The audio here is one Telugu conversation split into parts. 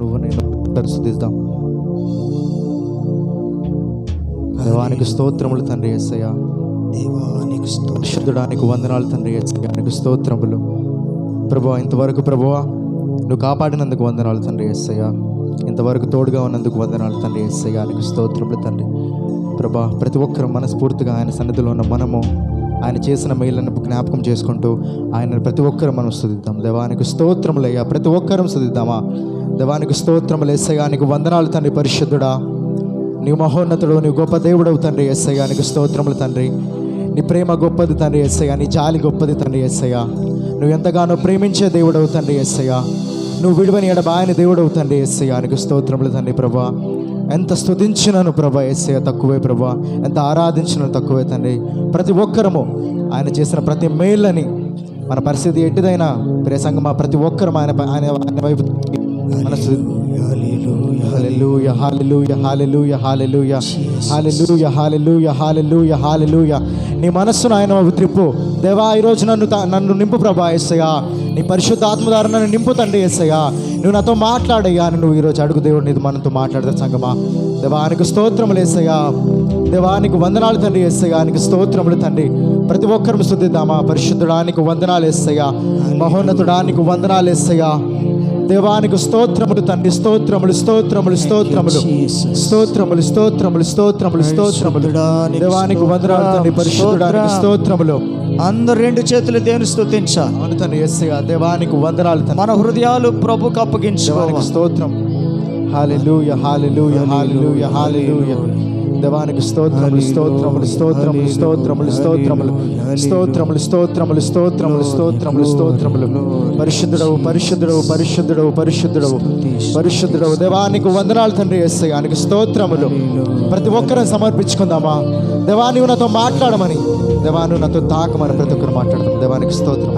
నువ్వు నేను పరిశుద్ధిద్దాం దేవానికి స్తోత్రములు తండ్రి ఏసయ్య. దేవానికి స్తోత్రం. పరిశుద్ధడానికి వందనాలు తండ్రి ఏసయ్యానికి స్తోత్రములు. ప్రభు ఇంతవరకు ప్రభువా నువ్వు కాపాడినందుకు వందనాలు తండ్రి ఏసయ్య. ఇంతవరకు తోడుగా ఉన్నందుకు వందనాలు తండ్రి ఏసయ్యానికి స్తోత్రములు తండ్రి. ప్రభా ప్రతి ఒక్కరు మనస్ఫూర్తిగా ఆయన సన్నిధిలో ఉన్న మనము ఆయన చేసిన మేలను జ్ఞాపకం చేసుకుంటూ ఆయన ప్రతి ఒక్కరు మనం స్థుతిద్దాం. దేవానికి స్తోత్రములయ్యా ప్రతి ఒక్కరం స్థుతిద్దామా? దేవానికి స్తోత్రములు ఎస్సగానికి వందనాలు తండ్రి పరిశుద్ధుడా. నీ మహోన్నతుడు నీ గొప్ప దేవుడవు తండ్రి ఎస్సయ్యా నీకు స్తోత్రములు తండ్రి. నీ ప్రేమ గొప్పది తండ్రి ఎస్సయ్యా నీ జాలి గొప్పది తండ్రి ఎస్సయ్యా నువ్వు ఎంతగానో ప్రేమించే దేవుడవు తండ్రి ఎస్సయ్యా నువ్వు విడువని ఎడబాయని దేవుడవు తండ్రి ఎస్సయ్యా స్తోత్రములు తండ్రి ప్రభా. ఎంత స్థుతించినను ప్రభా ఏసయ్య తక్కువే ప్రభా ఎంత ఆరాధించినను తక్కువే తండ్రి. ప్రతి ఒక్కరము ఆయన చేసిన ప్రతి మేళ్ళని మన పరిస్థితి ఎట్టిదైనా ప్రేసంగమా ప్రతి ఒక్కరు ఆయన ఆయన ఆయన వైపు మనసు నీ మనస్సును ఆయన త్రిప్పు దేవా ఈరోజు నన్ను నన్ను నింపు ప్రభా ఎస్సయ్యా నీ పరిశుద్ధ ఆత్మధార నన్ను నింపు తండ్రి ఎస్సయ్యా నువ్వు నాతో మాట్లాడయ్యా అని నువ్వు ఈరోజు అడుగు దేవుడు నీది మనతో మాట్లాడతా సంగమా. దేవానికి స్తోత్రములు ఎస్సయ్యా దేవానికి వందనాలు తండ్రి ఎస్సయ్యా నీకు స్తోత్రములు తండ్రి. ప్రతి ఒక్కరు స్థుతిద్దామా. పరిశుద్ధుడానికి వందనాలు ఎస్సయ్యా మహోన్నతుడానికి వందనాలు ఎస్సయ్యా దేవానికి స్తోత్రములు తండ్రి. స్తోత్రములు స్తోత్రములు స్తోత్రములు. స్తోత్రములు స్తోత్రములు స్తోత్రములు స్తోత్రములు. దేవానికి వందనాలు తండ్రి. పరిశుద్ధుడానికి స్తోత్రములు. అందరు రెండు చేతులు దేవుని స్తుతించాలి అవును ఎస్సయ్యా దేవానికి వందనాలు మన హృదయాలు ప్రభుకు అప్పగించుకోవాలి దేవానికి స్తోత్రం. హాలెలూయ హాలెలూయ హాలెలూయ హాలెలూయ దేవానికి స్తోత్రములు స్తోత్రములు స్తోత్రములు స్తోత్రములు స్తోత్రములు స్తోత్రములు స్తోత్రములు స్తోత్రములు స్తోత్రములు స్తోత్రములు. పరిశుద్ధుడవు పరిశుద్ధుడవు పరిశుద్ధుడవు పరిశుద్ధుడవు. పరిశుద్ధుడవు. దేవానికి వందనాలు తండ్రి ఆయనకి స్తోత్రములు. ప్రతి ఒక్కరిని సమర్పించుకుందామా? దేవా నువ్వు నాతో మాట్లాడమని. దేవాను నాతో తాకమని ప్రతి ఒక్కరు మాట్లాడతాం. దేవానికి స్తోత్రం.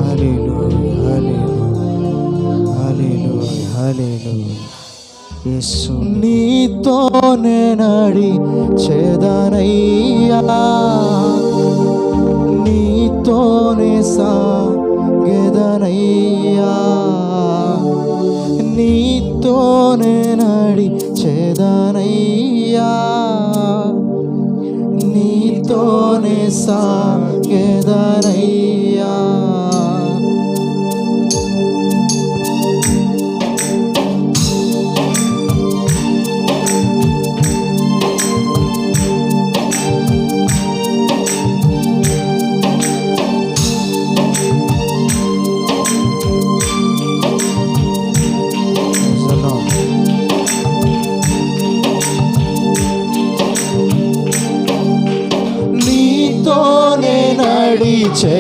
నీతోనే నడి చేదనయ్యా. నీతోనే సాగెదనయ్యా. song.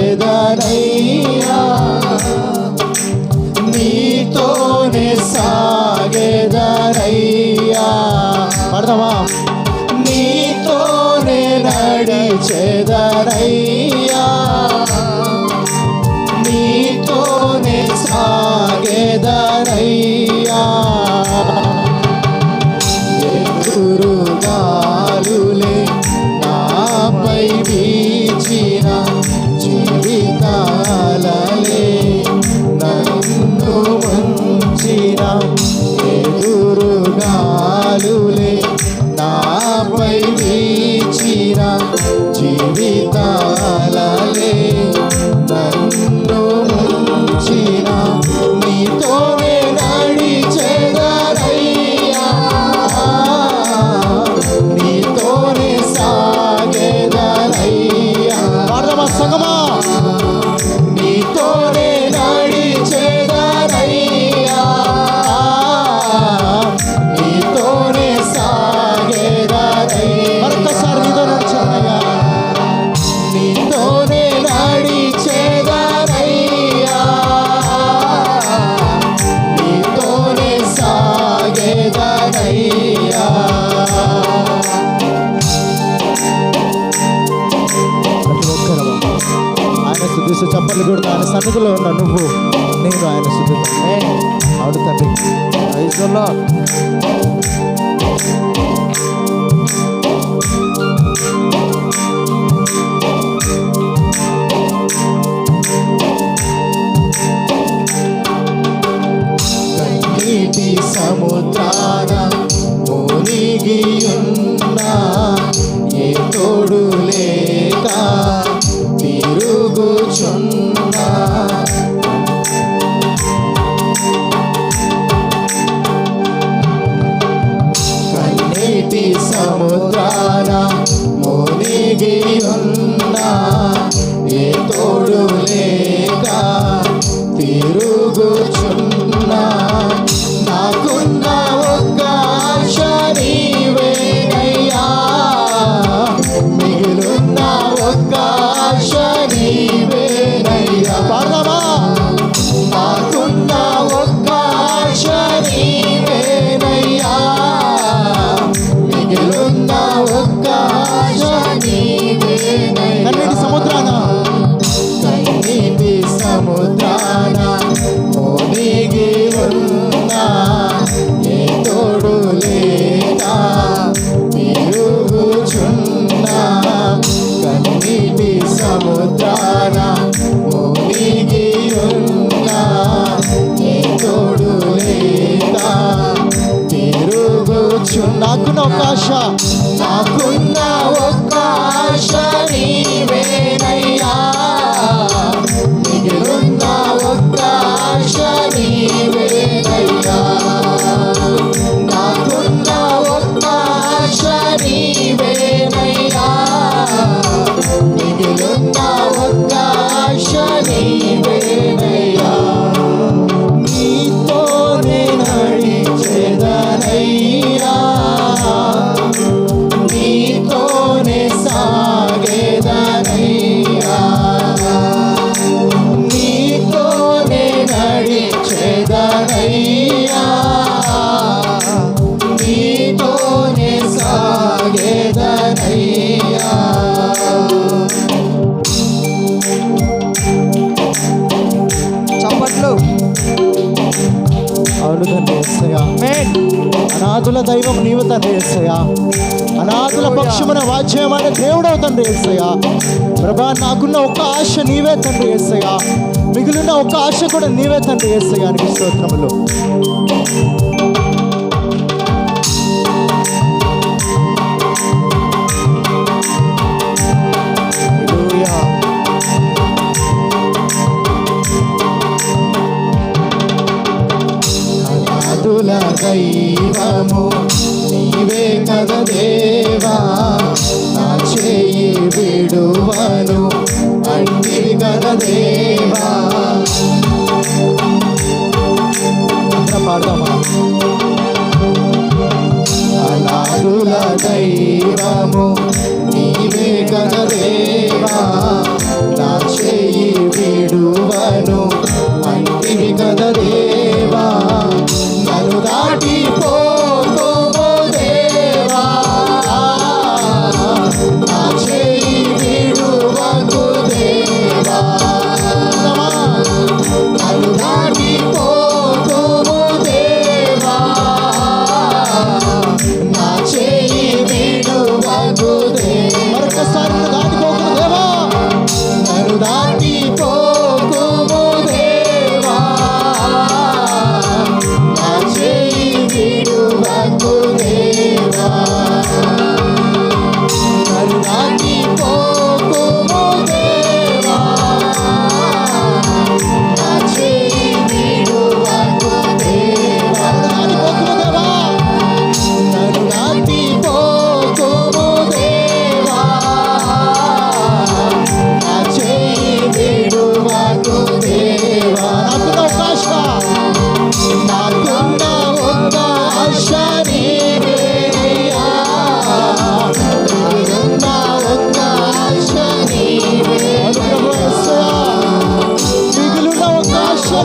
నడిచేదనయ్యా నీతోనే సాగేదనయ్యా. పడదామా? నీతోనే నడిచేదనయ్యా. Good luck. ఆకాశ. నాకున్న ఒక్క ఆశ నీవేనై. అనాథుల దైవం నీవు తండ్రి ఏసయ్యా. అనాథుల పక్షమున వాజ్యమైన దేవుడు తండ్రి ఏసయ్యా. ప్రభా నాకున్న ఒక ఆశ నీవే తండ్రి ఏసయ్యా. మిగిలిన ఒక ఆశ కూడా నీవే తండ్రి ఏసయ్యా నీకు దేవా. పాడదామా? దైవము నీవే కదదేవా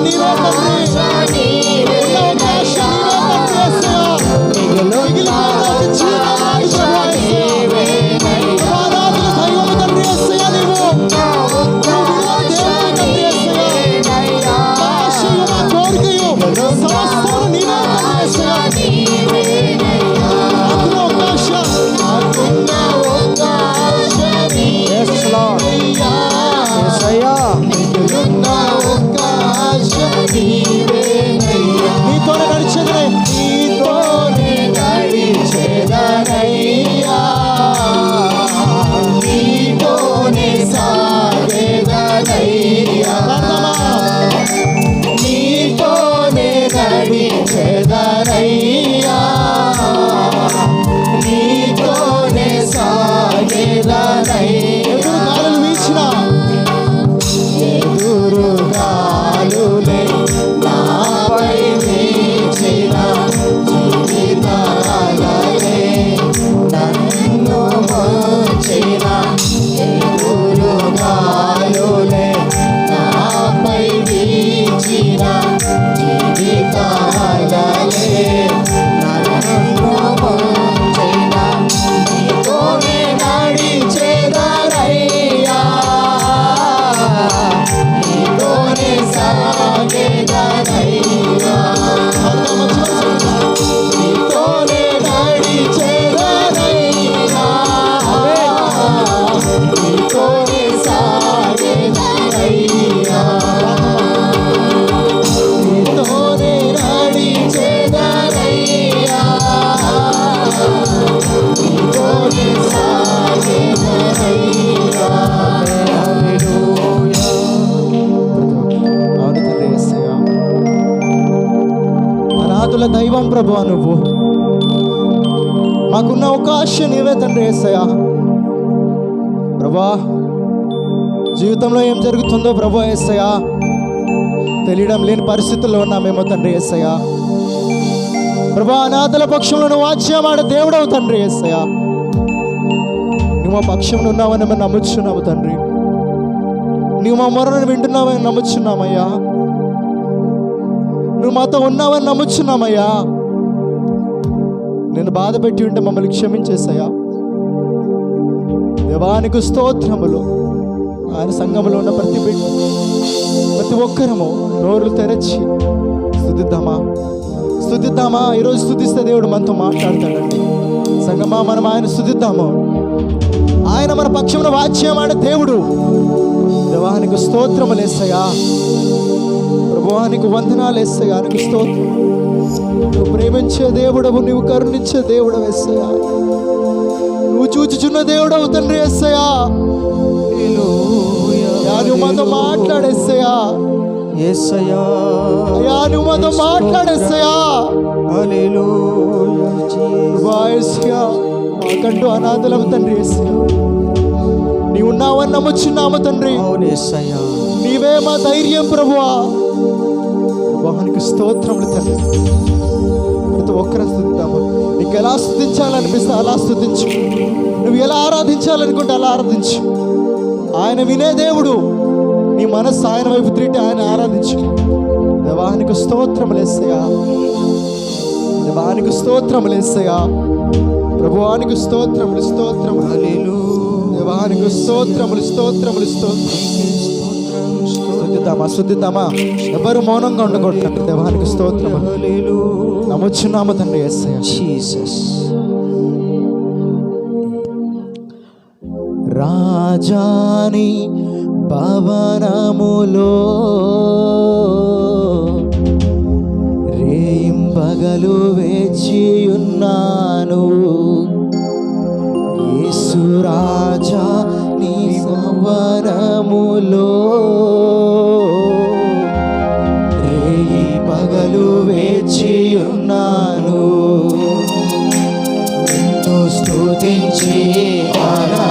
Camila também. Jesus. ప్రభు నువ్వు. మాకున్న అవకాశం నీవే తండ్రి ఏసయ్యా. ప్రభా జీవితంలో ఏం జరుగుతుందో ప్రభు ఏసయ్యా. తెలియడం లేని పరిస్థితుల్లో ఉన్నామేమో తండ్రి ఏసయ్యా. ప్రభా అనాథల పక్షంలో నువ్వు వాచ్యమాడ దేవుడవు తండ్రి ఏసయ్యా. నువ్వు మా పక్షంలో ఉన్నావని మేము నమ్ముచున్నావు తండ్రి. నువ్వు మా మొరను వింటున్నావని నమ్ముచున్నామయ్యా. నువ్వు మాతో ఉన్నావని నమ్ముచున్నామయ్యా. నేను బాధ పెట్టి ఉంటే మమ్మల్ని క్షమించేసాయా దేవానికి స్తోత్రములు. ఆయన సంఘంలో ఉన్న ప్రతి బిడ్డ ప్రతి ఒక్కరము నోరు తెరచి స్థుతిద్దామా? స్థుతిద్దామా? ఈరోజు స్థుతిస్తే దేవుడు మనతో మాట్లాడతాడండి. సంగమా మనం ఆయన స్థుతిద్దాము. ఆయన మన పక్షమున వాచ్యమాడ దేవుడు. దేవానికి స్తోత్రములు వేస్తాయా? ప్రభువానికి వందనాలు వేస్తాయా? స్తోత్రం. నువ్వు ప్రేమించే దేవుడవు నువ్వు కరుణించే దేవుడవు వేస్తాయా నువ్వు చూచుచున్న దేవుడవు తండ్రి అయ్యా నువ్వు మాతో అయ్యా నువ్వు వాయస్యా మాకంటూ అనాథలం తండ్రి నీవు ఉన్నావని నమ్ముచున్నాము తండ్రి. నీవే మా ధైర్యం ప్రభువా. ప్రభువానికి స్తోత్రములు తండ్రి. ప్రతి ఒక్కరు స్థుతిద్దాము. నీకు ఎలా స్థుతించాలనిపిస్తే అలా స్థుతించు. నువ్వు ఎలా ఆరాధించాలనుకుంటే అలా ఆరాధించు. ఆయన వినే దేవుడు నీ మనస్సు ఆయన వైపు తిరిగి ఆయన ఆరాధించు. దేవానికి స్తోత్రములు వేస్తాయా దేవానికి వేస్తాయా ప్రభువానికి స్తోత్రములు స్తోత్రములు. దేవానికి స్తోత్రములు స్తోత్రములు స్తోత్రం స్థుతిద్దామా స్థుతిద్దామా ఎవరు మౌనంగా ఉండకూడదు దేవానికి స్తోత్రం హల్లెలూయా నమ్ముచున్నాము తండ్రి జీసస్ రాజాని భవనములో రేయింబగలు వేచియున్నాను. యేసు రాజా వరములో రేయి పగలు వేచి ఉన్నాను. ఎంతో స్థుతించి నా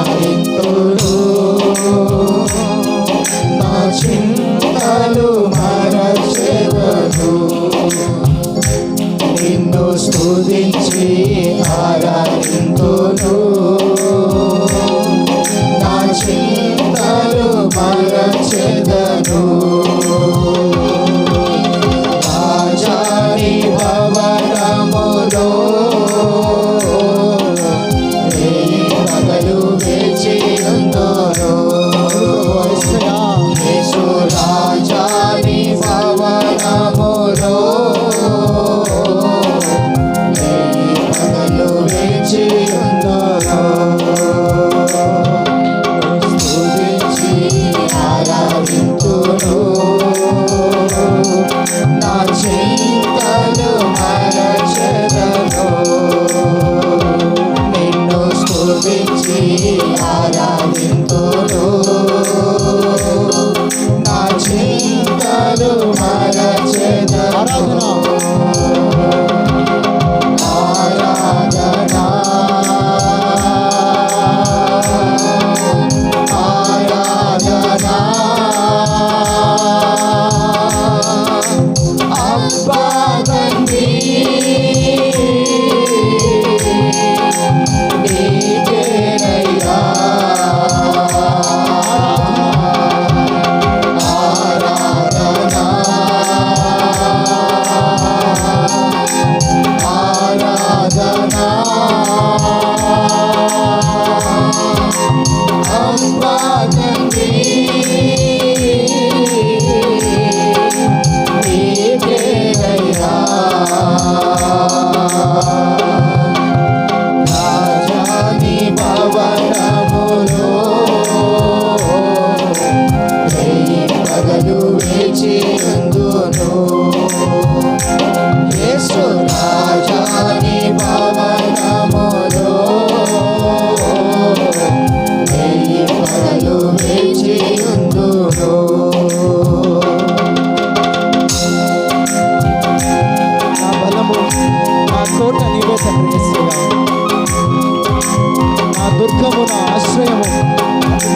నా దుర్గమున ఆశ్రయము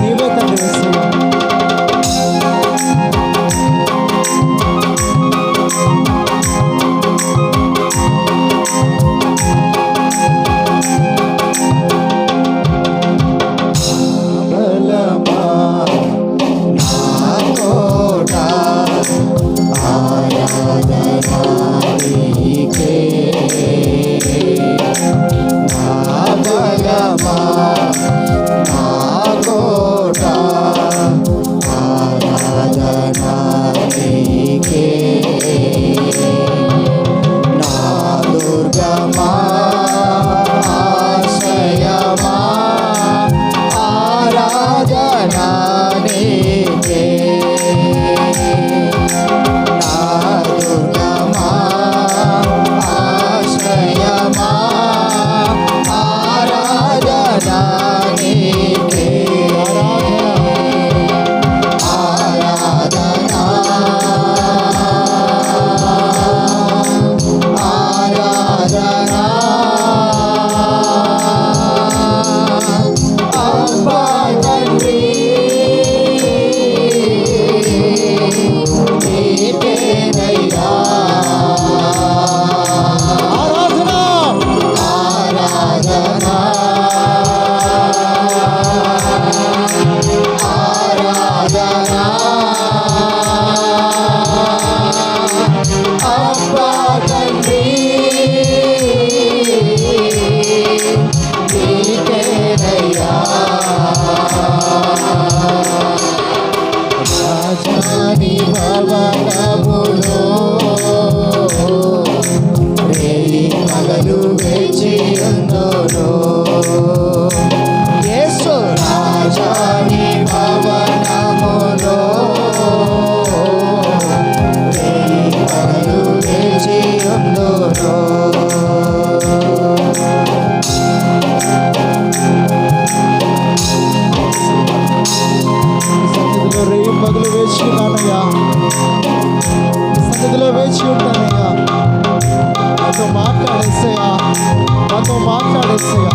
నీవే తండ్రి వేసేవారు సన్నిధిలో వేచి ఉన్నానయ్యా. సన్నిధిలో వేచి ఉంటానయ్యా. మాతో మాట్లాడేసయ్యా మాతో మాట్లాడేసయ్యా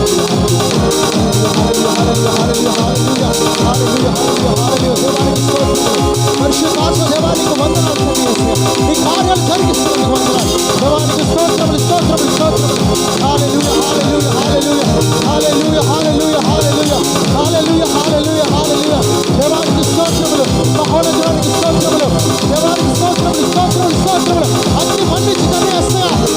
Devam, stop, stop, stop, stop, stop. అన్ని పనులు చిన్న వేస్తా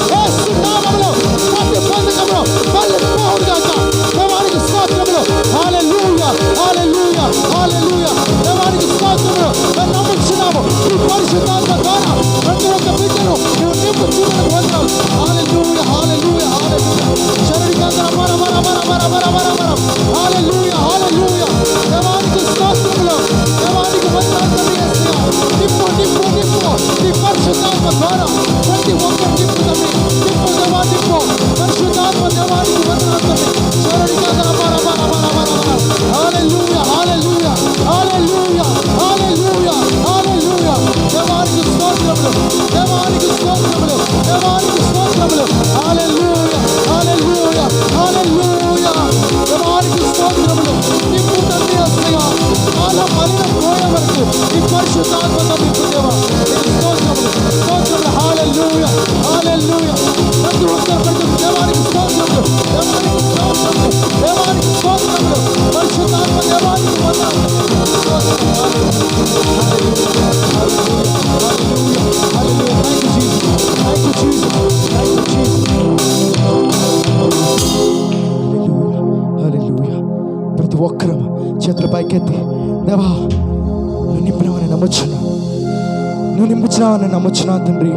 ప్రభువుని నమ్ముచున్నా తండ్రి.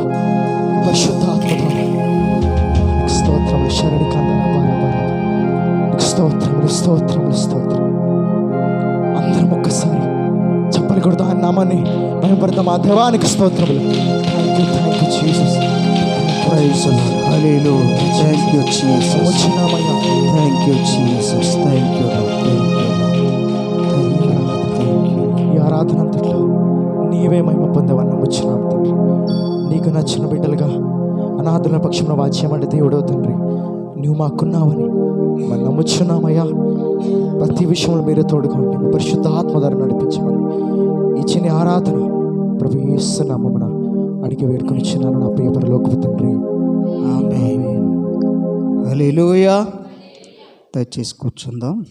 అందరం ఒక్కసారి చెప్పలు కొడుతూ ఆ నామాన్ని. భయపడతాం ఆ దేవానికి స్తోత్రములు. యూ ఆరాధన అంతట్లో నీవే మహిమ పొందవన్న వచ్చినాం తండ్రి. నీకు నచ్చిన బిడ్డలుగా అనాథుల పక్షంలో వాచ్యమంటే దేవుడో తండ్రి. నువ్వు మాకున్నావని మరి నమ్ముచున్నామయ్యా. ప్రతి విషయంలో మీరే తోడుకోండి. మీ పరిశుద్ధ ఆత్మధార నడిపించమని ఇచ్చిన ఆరాధన ప్రభు ఏస్తున్నామన అడిగి వేడుకొని ఇచ్చినాను నా పేపర్లోకి తండ్రి. అలీలుయా దయచేసి కూర్చుందాం.